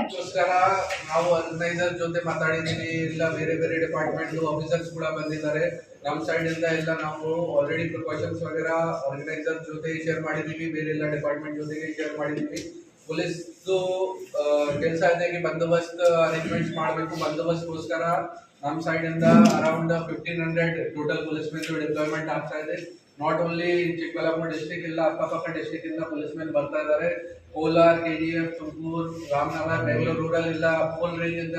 ಅದಕ್ಕೋಸ್ಕರ ನಾವು ಆರ್ಗನೈಸರ್ ಜೊತೆ ಮಾತಾಡಿದೀವಿ ಇಲ್ಲ, ಬೇರೆ ಬೇರೆ ಡಿಪಾರ್ಟ್ಮೆಂಟ್ ಆಫೀಸರ್ಸ್ ಕೂಡ ಬಂದಿದ್ದಾರೆ. ನಮ್ಮ ಸೈಡ್ ಇಂದ ಎಲ್ಲ ನಾವು ಆಲ್ರೆಡಿ ಪ್ರಿಕಾಷನ್ಸ್ ವಗೇರ ಆರ್ಗನೈಸರ್ ಜೊತೆ ಶೇರ್ ಮಾಡಿದೀವಿ ಬೇರೆ ಎಲ್ಲ ಡಿಪಾರ್ಟ್ಮೆಂಟ್ ಜೊತೆಗೆ ಶೇರ್ ಮಾಡಿದೀವಿ ಪೊಲೀಸ್ ಕೆಲಸ ಇದೆ कि ಬಂದೋಬಸ್ತ್ ಅರೇಂಜ್ಮೆಂಟ್ಸ್ ಮಾಡಬೇಕು. ಬಂದೋಬಸ್ತ್ಗೋಸ್ಕರ ನಮ್ಮ ಸೈಡ್ ಇಂದ around fifteen hundred total police men deployment ಆಗ್ತಾ ಇದೆ. ನಾಟ್ ಓನ್ಲಿ ಚಿಕ್ಕಬಳ್ಳಾಪುರ ಡಿಸ್ಟಿಕ್ ಇಲ್ಲ ಅಕ್ಕಪಕ್ಕ ಡಿಸ್ಟಿಕ್ ಇಂದ ಪೊಲೀಸ್ ಮೆನ್ ಬರ್ತಾ ಇದ್ದಾರೆ. Kolar K G F Tumakuru, Ramanagara Bengaluru rural ಇಲ್ಲ ಫುಲ್ ರೇಂಜ್ ಇಂದ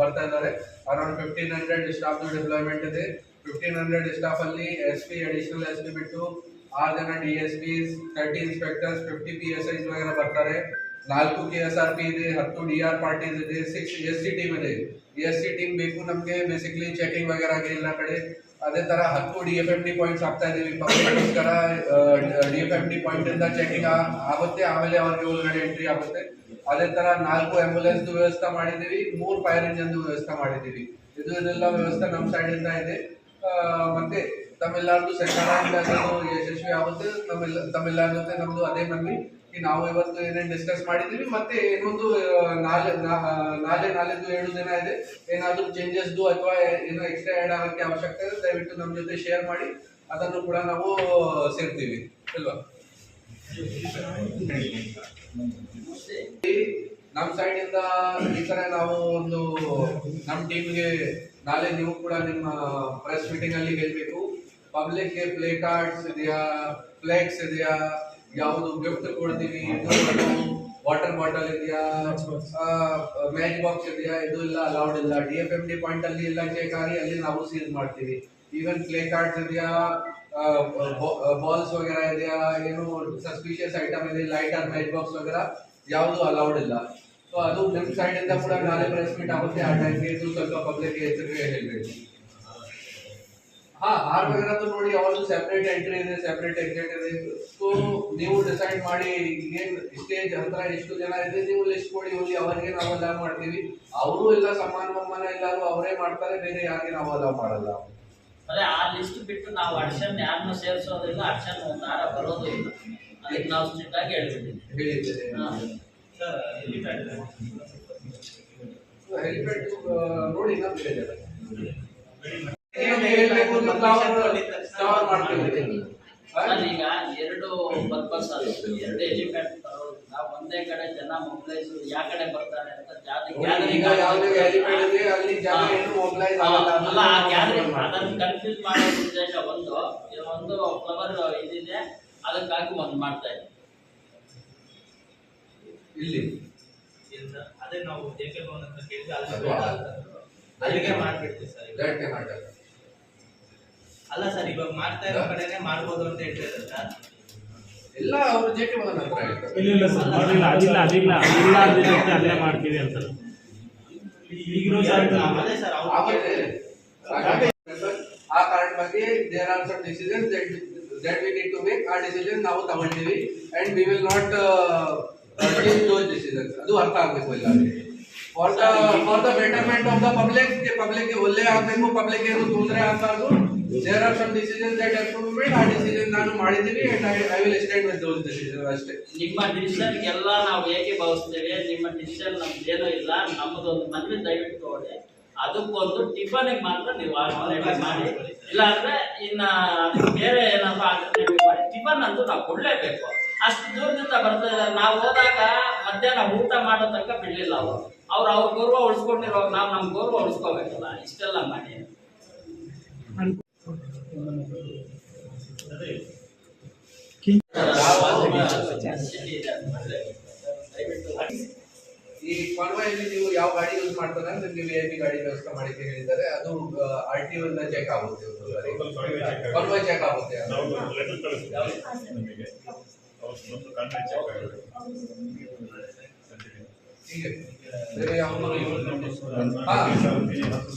ಬರ್ತಾ ಇದ್ದಾರೆ. Around fifteen hundred staff deployment ಇದೆ. ಫಿಫ್ಟೀನ್ ಹಂಡ್ರೆಡ್ ಸ್ಟಾಫ್ ಅಲ್ಲಿ S P additional S P ಬಿಟ್ಟು ಆರು ಜನ D S P thirty inspectors fifty P S Is ವಗೇರ ಬರ್ತಾರೆ. ನಾಲ್ಕು ಕೆ ಎಸ್ ಆರ್ ಪಿ ಇದೆ, ಹತ್ತು ಡಿ ಆರ್ ಪಾರ್ಟೀಸ್ ಇದೆ ಸಿಕ್ಸ್ ಎಸ್ ಸಿ ಟೀಮ್ ಇದೆ. ಎಸ್ ಸಿ ಟೀಮ್ ಬೇಕು ನಮಗೆ ಬೇಸಿಕ್ಲಿ ಚೆಕಿಂಗ್ ವಗೇರ ಎಲ್ಲ ಕಡೆ. ಅದೇ ತರ ಹತ್ತು D F M D points ಆಗ್ತಾ ಇದೀವಿ ಪಬ್ಲಿಕ್ಗೋಸ್ಕರ D F M D point ಇಂದ ಚೆಕಿಂಗ್ ಆಗುತ್ತೆ. ಆಮೇಲೆ ಅವ್ರಿಗೆ ಒಳಗಡೆ ಎಂಟ್ರಿ ಆಗುತ್ತೆ. ಅದೇ ತರ ನಾಲ್ಕು ಆಂಬುಲೆನ್ಸ್ ವ್ಯವಸ್ಥೆ ಮಾಡಿದೀವಿ ಮೂರು ಫೈರ್ ಇಂಜನ್ ವ್ಯವಸ್ಥೆ ಮಾಡಿದೀವಿ ಇದು ಇದೆಲ್ಲ ವ್ಯವಸ್ಥೆ ನಮ್ಮ ಸೈಡ್ ಇಂದ ಇದೆ. ಮತ್ತೆ ತಮ್ಮೆಲ್ಲರದು ಸೆಕ್ಟರ್ ಯಶಸ್ವಿ ಆಗುತ್ತೆ. ತಮ್ಮೆಲ್ಲ ತಮ್ಮೆಲ್ಲರ ಜೊತೆ ನಮ್ದು ಅದೇ ಮನವಿ. ನಾವು ಇವತ್ತು ಏನೇನು ಡಿಸ್ಕಸ್ ಮಾಡಿದ್ದೀವಿ, ಮತ್ತೆ ಇನ್ನೊಂದು ನಾಳೆ ನಾಳೆ ನಾಳೆದು ಏಳು ದಿನ ಇದೆ. ಏನಾದರೂ ಚೇಂಜಸ್ದು ಅಥವಾ ಏನೋ ಎಕ್ಸ್ಟ್ರಾ ಆ್ಯಡ್ ಆಗೋಕ್ಕೆ ಅವಶ್ಯಕತೆ ಇದೆ ದಯವಿಟ್ಟು ನಮ್ಮ ಜೊತೆ ಶೇರ್ ಮಾಡಿ. ಅದನ್ನು ಕೂಡ ನಾವು ಸೇರ್ತೀವಿ. ಅಲ್ವಾ? ನಮ್ಮ ಸೈಡ್ ಇಂದ ಈ ಥರ ನಾವು ಒಂದು ನಮ್ಮ ಟೀಮ್ಗೆ ನಾಳೆ ನೀವು ಕೂಡ ನಿಮ್ಮ ಪ್ರೆಸ್ ಮೀಟಿಂಗಲ್ಲಿ ಅಲ್ಲಿ ಪಬ್ಲಿಕ್ಗೆ ಪ್ಲೇ ಕಾರ್ಡ್ಸ್ ಇದೆಯಾ ಫ್ಲೆಕ್ಸ್ ಇದೆಯಾ? ಯಾವುದು ಗಿಫ್ಟ್ ಕೊಡ್ತೀವಿ? ವಾಟರ್ ಬಾಟಲ್ ಇದೆಯಾ? ಮ್ಯಾಚ್ ಬಾಕ್ಸ್ ಇದೆಯಾ? ಇದು ಇಲ್ಲ ಅಲೌಡ್ ಇಲ್ಲ. D F M D point ಅಲ್ಲಿ ಎಲ್ಲ ಚೆಕ್ ಆಗಿ ಅಲ್ಲಿ ನಾವು ಸೀಲ್ ಮಾಡ್ತೀವಿ. ಈವನ್ ಪ್ಲೇ ಕಾರ್ಡ್ಸ್ ಇದೆಯಾ? ಬಾಲ್ಸ್ ವಗೇರಾ ಇದೆಯಾ? ಏನು ಸಸ್ಪಿಷಿಯಸ್ ಐಟಮ್ ಇದೆ ಲೈಟರ್ ಮ್ಯಾಚ್ ಬಾಕ್ಸ್ ವಗೇರ? ಯಾವುದು ಅಲೌಡ್ ಇಲ್ಲ. ಸೊ ಅದು ನಿಮ್ಮ ಸೈಡ್ ಇಂದ ಕೂಡ ನಾಳೆ ಪ್ರೆಸ್ ಆಗುತ್ತೆ. ಆ ಟೈಮ್ಗೆ ಸ್ವಲ್ಪ ಪಬ್ಲಿಕ್ ಎಚ್ಚರಿಕೆ ಹೇಳ್ಬೇಕು. ಹಾ ಆರ್ ವಗೇರದ್ದು ನೋಡಿ ಅವ್ರದ್ದು ಸೆಪರೇಟ್ ಎಂಟ್ರಿ ಇದೆ ಸೆಪರೇಟ್ ಎಕ್ಸಿಟ್ ಇದೆ. ಸೊ ನೀವು ಡಿಸೈಡ್ ಮಾಡಿ ಏನ್ ಸ್ಟೇಜ್ ಹತ್ರ ಎಷ್ಟು ಜನ ಇದೆ ನೀವು ಲಿಸ್ಟ್ ಕೊಡಿ ಹೋಗಿ ಅವರಿಗೆ ನಾವು ಅಲೌ ಮಾಡ್ತೀವಿ. ಅವರು ಎಲ್ಲ ಸಮಾನ ಮಮ್ಮನ ಎಲ್ಲರೂ ಅವರೇ ಮಾಡ್ತಾರೆ ಬೇರೆ ಯಾರಿಗೆ ನಾವು ಅಲಾವ್ ಮಾಡಲ್ಲ. ಅದೇ ಆ ಲಿಸ್ಟ್ ಬಿಟ್ಟು ನಾವು ಅಡ್ಷನ್ ಯಾರನ್ನು ಸೇರಿಸೋದಿಲ್ಲ ಅಡ್ಷನ್ ಒಂದು ಆರ ಬರೋದು ಇಲ್ಲ. ಅದಕ್ಕೆ ನಾವು ಸ್ಟ್ರಿಕ್ಟ್ ಆಗಿ ಹೇಳ್ಬಿಟ್ಟಿದ್ದೀವಿ. ನೋಡಿ ನಾವು ಈಗ ಎರಡು ಪರ್ಪಸ್ ಎರಡು ಎಲಿಮೆಂಟ್ ಒಂದೇ ಕಡೆ ಜನ ಮೊಬಿಲೈಸ್ ಯಾ ಕಡೆ ಬರ್ತಾರೆ ಅಂತ ಅಲ್ಲಿ ಆ ಗ್ಯಾದರಿಂಗ್ ಅದನ್ನು ಕನ್ಫ್ಯೂಸ್ ಮಾಡೋ ಉದ್ದೇಶ ಒಂದು ಒಂದು ಫ್ಲವರ್ ಇದಿದೆ ಅದಕ್ಕಾಗಿ ಒಂದು ಮಾಡ್ತಾ ಇದ್ದೀವಿ ಇಲ್ಲಿ ಅದೇ ನಾವು ಜೆ ಕೆ ಭವನ್ ಹತ್ರ ಕೇಳಿದ್ವಿ ಅಲ್ಲಿ ಅಲ್ವಾ? ಅಲ್ಲಿಗೆ ಮಾಡ್ಬಿಡ್ತೀವಿ ಸರ್ ಇವಾಗ. ಅಲ್ಲ ಸರ್ ಇವಾಗ ಮಾಡ್ತಾ ಇರೋ ಕಡೆನೆ ಮಾಡ್ಬೋದು ಅಂತ ಹೇಳ್ತಿದ್ದಾರೆ ಸರ್. ಎಲ್ಲ ಅವರು ಜೆ ಕೆ ಮಗನ ಹತ್ರ ಹೇಳ್ತಾರೆ ಇಲ್ಲ ಇಲ್ಲ ಸರ್ ಮಾಡಿಲ್ಲ ಅದಿಲ್ಲ ಅದಿಲ್ಲ ಅದಿಲ್ಲ ಅದ್ರ ಜೊತೆ ಅಲ್ಲೇ ಮಾಡ್ತೀವಿ ಅಂತ. ಈಗಿರೋ ಅದೇ ಸರ್. ಆ ಕಾರಣ ಬಗ್ಗೆ there are some decision that we need to make ಆ ಡಿಸಿಷನ್ ನಾವು ತಗೊಂಡಿವಿ. And we will not those decisions ಅದು ಅರ್ಥ ಆಗಬೇಕು ಎಲ್ಲರಿಗೆ. For the for the betterment of the public ಪಬ್ಲಿಕ್ಗೆ ಒಳ್ಳೆ ಆಗ್ಬೇಕು ಪಬ್ಲಿಕ್ ಏನು ತೊಂದರೆ ಆಗಬಾರ್ದು. There are some decision that have ಆ ಡಿಸಿಷನ್ ನಾನು ಮಾಡಿದೀನಿ and I will stand with those decision ಅಷ್ಟೇ. ನಿಮ್ಮ ಡಿಸಿಷನ್ ಎಲ್ಲ ನಾವು ಏಕೆ ಭಾವಿಸ್ತೇವೆ? ನಿಮ್ಮ ಡಿಸಿಷನ್ ನಮ್ದೇನೂ ಇಲ್ಲ ನಮ್ಮದೊಂದು ಮನವಿ ದಯವಿಟ್ಟು ತಗೊಳ್ಳಿ. ಅದಕ್ಕೊಂದು ಟಿಫನ್ ಮಾತ್ರ ನೀವು ಮಾಡಿ. ಇಲ್ಲ ಅಂದ್ರೆ ಇನ್ನ ಬೇರೆ ಏನಾದ್ರು ಆಲ್ಟರ್ನೇಟಿವ್ ಟಿಫನ್ ಅಂತೂ ನಾವು ಕೊಡ್ಲೇಬೇಕು. ಅಷ್ಟು ದೂರದಿಂದ ಬರ್ತಾ ಇದ್ದಾರೆ. ನಾವು ಹೋದಾಗ ಮಧ್ಯಾಹ್ನ ಊಟ ಮಾಡೋ ತನಕ ಬಿಡ್ಲಿಲ್ಲ ಅವರು. ಅವ್ರು ಅವ್ರ ಗೌರವ ಉಳಿಸ್ಕೊಂಡಿರೋ ನಾವು ನಮ್ಮ ಗೌರವ ಉಳಿಸ್ಕೋಬೇಕಲ್ಲ. ಇಷ್ಟೆಲ್ಲ ಮಾಡಿ. ಈ ಕಾನ್ವಾಯಲ್ಲಿ ನೀವು ಯಾವ ಗಾಡಿ ಯೂಸ್ ಮಾಡ್ತಾರೆ ಅಂದ್ರೆ ನೀವು ಎ ಗಾಡಿ ವ್ಯವಸ್ಥೆ ಮಾಡಿದ್ದೀರಿ ಹೇಳಿದ್ದಾರೆ ಅದು ಆರ್ ಟಿ ಇಂದ ಚೆಕ್ ಆಗುತ್ತೆ ಕಾನ್ವಾಯ್ ಚೆಕ್ ಆಗುತ್ತೆ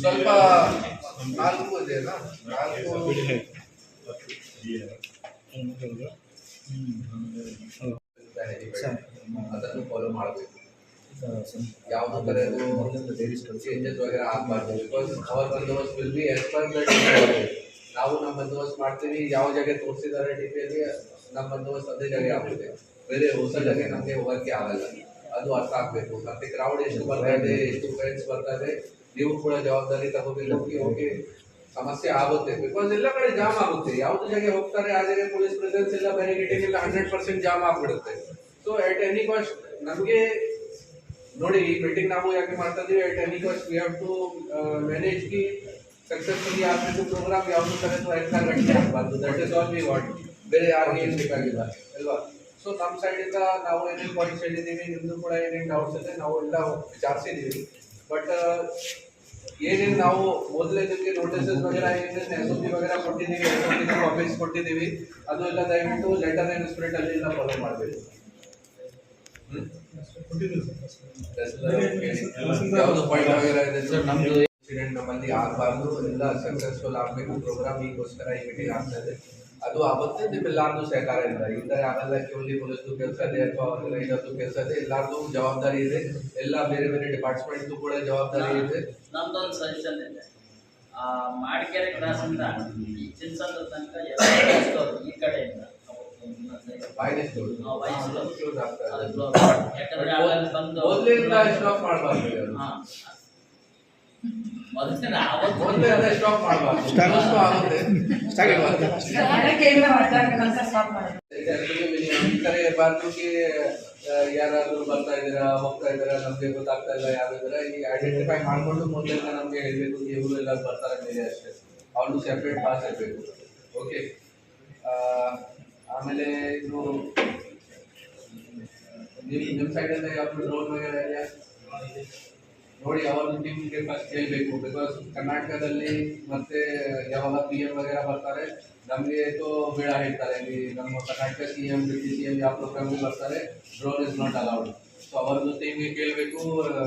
ಸ್ವಲ್ಪ ನಾಲ್ಕು ಇದೆಯಲ್ಲ ನಾಲ್ಕು ಅದನ್ನು ಫಾಲೋ ಮಾಡಬೇಕು ಯಾವುದೋ ಥರದ್ದು ಚೇಂಜಸ್ ವಗೇರೆ ಆಗಬಾರ್ದು ಬಿಕಾಸ್ ಅವರ್ ಬಂದೋಬಸ್ತ್ ವಿಲ್ ಬಿ ಎಸ್ ಪರ್ ನಾವು ನಮ್ಮ ಬಂದೋಬಸ್ತ್ ಮಾಡ್ತೀವಿ ಯಾವ ಜಾಗ ತೋರಿಸಿದ್ದಾರೆ ಡಿ ಪಿಯಲ್ಲಿ ನಮ್ಮ ಬಂದೋಬಸ್ತ್ ಅದೇ ಜಾಗ ಆಗುತ್ತೆ ಬೇರೆ ಹೊಸ ಜಾಗ ನಮಗೆ ಹೋಗಕ್ಕೆ ಆಗಲ್ಲ ಅದು ಅರ್ಥ ಆಗ್ಬೇಕು ಮತ್ತೆ ಕ್ರೌಡ್ ಎಷ್ಟು ಬರ್ತಾ ಇದೆ ಎಷ್ಟು ಫ್ರೆಂಡ್ಸ್ ಬರ್ತಾ ಇದೆ ನೀವು ಕೂಡ ಜವಾಬ್ದಾರಿ ತಗೋಬೇಕು ಓಕೆ ಸಮಸ್ಯೆ ಆಗುತ್ತೆ. ಬಿಕಾಸ್ ಎಲ್ಲ ಕಡೆ ಜಾಮ್ ಆಗುತ್ತೆ. ಯಾವ್ದು ಜಾಗ ಹೋಗ್ತಾರೆ ಆ ಜಾಗ ಪೊಲೀಸ್ ಪ್ರೆಸೆನ್ಸ್ ಎಲ್ಲ ಬ್ಯಾರಿಗೇಟಿಂಗ್ ಎಲ್ಲ ಹಂಡ್ರೆಡ್ ಪರ್ಸೆಂಟ್ ಜಾಮ್ ಆಗ್ಬಿಡುತ್ತೆ. ಸೊ ಎಟ್ ಎನಿ ಕಾಸ್ಟ್ ನಮಗೆ ನೋಡಿ ಈ ಮೀಟಿಂಗ್ ನಾವು ಯಾಕೆ ಮಾಡ್ತಾ ಇದೀವಿ at any cost we have to manage Ki successfully ಆಗಬೇಕು ಪ್ರೋಗ್ರಾಮ್ ಯಾವ್ದು ತರದ್ದು ಎಂತ ಗಂಟೆ ಆಗಬಾರ್ದು that is all we want ಬೇರೆ ಯಾರಿಗೆ ಏನು ಬೇಕಾಗಿಲ್ಲ ಅಲ್ವಾ? ಸೊ ನಮ್ಮ ಸೈಡ್ ಇಂದ ನಾವು ಏನೇನು ಪಾಯಿಂಟ್ಸ್ ಹೇಳಿದ್ದೀವಿ ನಿಮ್ದು ಕೂಡ ಏನೇನು ಡೌಟ್ಸ್ ಇದೆ ನಾವು ಎಲ್ಲ ವಿಚಾರಿಸಿದ್ದೀವಿ ಬಟ್ ಏನೇನು ನಾವು ಮೊದಲೇದಕ್ಕೆ ನೋಟಿಸಸ್ ವಗೇರಾ ಏನೇನು ಎಸ್ ಒ ಪಿ ವಗೇರಾ ಕೊಟ್ಟಿದ್ದೀವಿ ಎಸ್ ಪಿ ಕೊಟ್ಟಿದ್ದೀವಿ, ಅದು ಎಲ್ಲ ದಯವಿಟ್ಟು ಲೆಟರ್ ಆ್ಯಂಡ್ ಸ್ಪ್ರಿಟ್ ಅಲ್ಲಿ ಎಲ್ಲ ಫಾಲೋ ಮಾಡಬೇಕು ಯಾವುದು ಆಗಬಾರ್ದು ಎಲ್ಲ ಸಕ್ಸಸ್ಫುಲ್ ಆಗಬೇಕು ಪ್ರೋಗ್ರಾಮ್ ಈಗೋಸ್ಕರ ಈ ಮೀಟಿಂಗ್ ಆಗ್ತಾ ಇದೆ. ಅದು ಆಗುತ್ತೆ ನಿಮ್ಮೆಲ್ಲಾರ್ದು ಸಹಕಾರ ಇಲ್ಲ. ಥರ ಆಗಲ್ಲ ಕೇವಲಿ ಪೊಲೀಸ್ದು ಕೆಲಸ ಇದೆ ಅಥವಾ ಆರ್ಗನೈಸರ್ದು ಕೆಲಸ ಇದೆ ಎಲ್ಲಾರ್ದು ಜವಾಬ್ದಾರಿ ಇದೆ. ಎಲ್ಲ ಬೇರೆ ಬೇರೆ ಡಿಪಾರ್ಟ್ಮೆಂಟ್ದು ಕೂಡ ಜವಾಬ್ದಾರಿ ಇದೆ. ನಮ್ದೊಂದು ಸಜೆಷನ್ ಇದೆ. ಆ ಮಾಡಿಕೆರೆ ಕ್ರಾಸ್ ಇಂದ ಈ ಚಿನ್ಸಂದ್ರ ತನಕ ಎಲ್ಲ ಬಸ್ಗಳು ಈ ಕಡೆಯಿಂದ ಅದು. ಯಾಕಂದ್ರೆ ಬಂದು ಮೊದಲಿಂದ ಸ್ಟಾಪ್ ಮಾಡಬಾರ್ದು. ಹಾ. ಯಾರಾದ್ರೂ ಬರ್ತಾ ಇದ್ದೀರಾ ಹೋಗ್ತಾ ಇದ್ದೀರಾ ನಮ್ಗೆ ಗೊತ್ತಾಗ್ತಾ ಇಲ್ಲ ಯಾರು ಇದ್ದೀರಾ ಈ ಐಡೆಂಟಿಫೈ ಮಾಡ್ಕೊಂಡು ಮೊದಲಿಂದ ನಮ್ಗೆ ಹೇಳ್ಬೇಕು ಕಿ ಇವರು ಎಲ್ಲ ಬರ್ತಾರೆ ಮೇಲೆ ಅಷ್ಟೇ ಅವ್ರದ್ದು ಸೆಪ್ರೇಟ್ ಪಾಸ್ ಇರಬೇಕು ಓಕೆ ಆಮೇಲೆ ಇದು ನಿಮ್ ನಿಮ್ ಸೈಡ್ ಇಂದ ಯಾವ್ದು ಡ್ರೋನ್ ವಗೇರಾ ಇದೆಯಾ ನೋಡಿ ಅವ್ರ ನಿಮಗೆ ಫಸ್ಟ್ ಹೇಳ್ಬೇಕು? ಬಿಕಾಸ್ ಕರ್ನಾಟಕದಲ್ಲಿ ಮತ್ತೆ ಯಾವಾಗ ಪಿ ಎಂ ವಗೇರಾ ಬರ್ತಾರೆ ನಮಗೆ ತೋ ಬೇಡ ಹೇಳ್ತಾರೆ. ಇಲ್ಲಿ ನಮ್ಮ Karnataka C M D C M ಯಾವ ಪ್ರೋಗ್ರಾಮ್ಗೆ ಬರ್ತಾರೆ drone is not allowed so ಅವ್ರದ್ದು ಟೀಮ್ಗೆ ಕೇಳಬೇಕು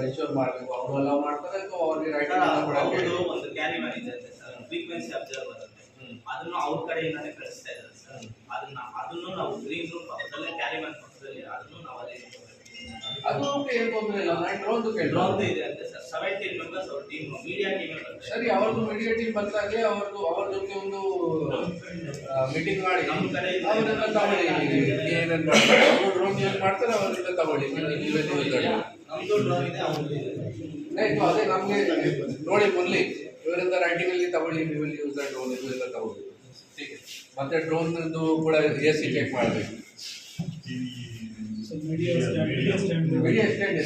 ಇನ್ಶೋರ್ ಮಾಡಬೇಕು. ಅವರು ಅಲೌ ಮಾಡ್ತಾರೆ ಸೊ ಅವ್ರಿಗೆ ರೈಟ್ ಅವರು ಒಂದು ಕ್ಯಾರಿ ಮಾಡಿದ್ದಾರೆ ಸರ್. ಫ್ರೀಕ್ವೆನ್ಸಿ ಅಬ್ಸರ್ವರ್ ಅದನ್ನು ಅವ್ರ ಕಡೆಯಿಂದಾನೇ ಕಳಿಸ್ತಾ ಇದ್ದಾರೆ ಸರ್. ಅದನ್ನ ಅದನ್ನು ನಾವು ಗ್ರೀನ್ ರೂಮ್ ಪಕ್ಕದಲ್ಲೇ ಕ್ಯಾರಿ ಮಾಡಿ ಪಕ್ಕದಲ್ಲಿ ಅದನ್ನು ಅದು ಓಕೆ ತೊಂದರೆ ಇಲ್ಲ. ನಾನು ಡ್ರೋನ್ ಡ್ರೋನ್ ಇದೆ ಅಂತ sir. Seventeen members team media team ಸರಿ ಅವ್ರದ್ದು ಮೀಡಿಯಾ ಟೀಮ್ ಬಂದಾಗೆ ಅವ್ರದ್ದು ಅವ್ರ ಜೊತೆ ಒಂದು ಮೀಟಿಂಗ್ ಮಾಡಿ. ನಮ್ಮ ಕಡೆ ಅವರೆಲ್ಲ ತಗೊಳ್ಳಿ. ಏನೇನು ಅವರು ಡ್ರೋನ್ ಯೂಸ್ ಮಾಡ್ತಾರೆ ಅವರೆಲ್ಲ ತಗೊಳ್ಳಿ. ನೀವೇ ನಮ್ಮದು ಡ್ರೋನ್ ಇದೆ. ಅದೇ ನಮಗೆ ನೋಡಿ ಮೊದಲಿ ಇವರಿಂದ ರೈಟಿಂಗ್ ಅಲ್ಲಿ ತಗೊಳ್ಳಿ ನೀವು ಯೂಸ್ ಡ್ರೋನ್ ಇವೆಲ್ಲ ತಗೊಳ್ಳಿ. ಮತ್ತೆ ಡ್ರೋನ್ ಕೂಡ ಎ ಸಿ ಚೆಕ್ ಮಾಡಬೇಕು. ಈ ಮೀಡಿಯಾ ಸ್ಟ್ಯಾಂಡ್ ಇದೆ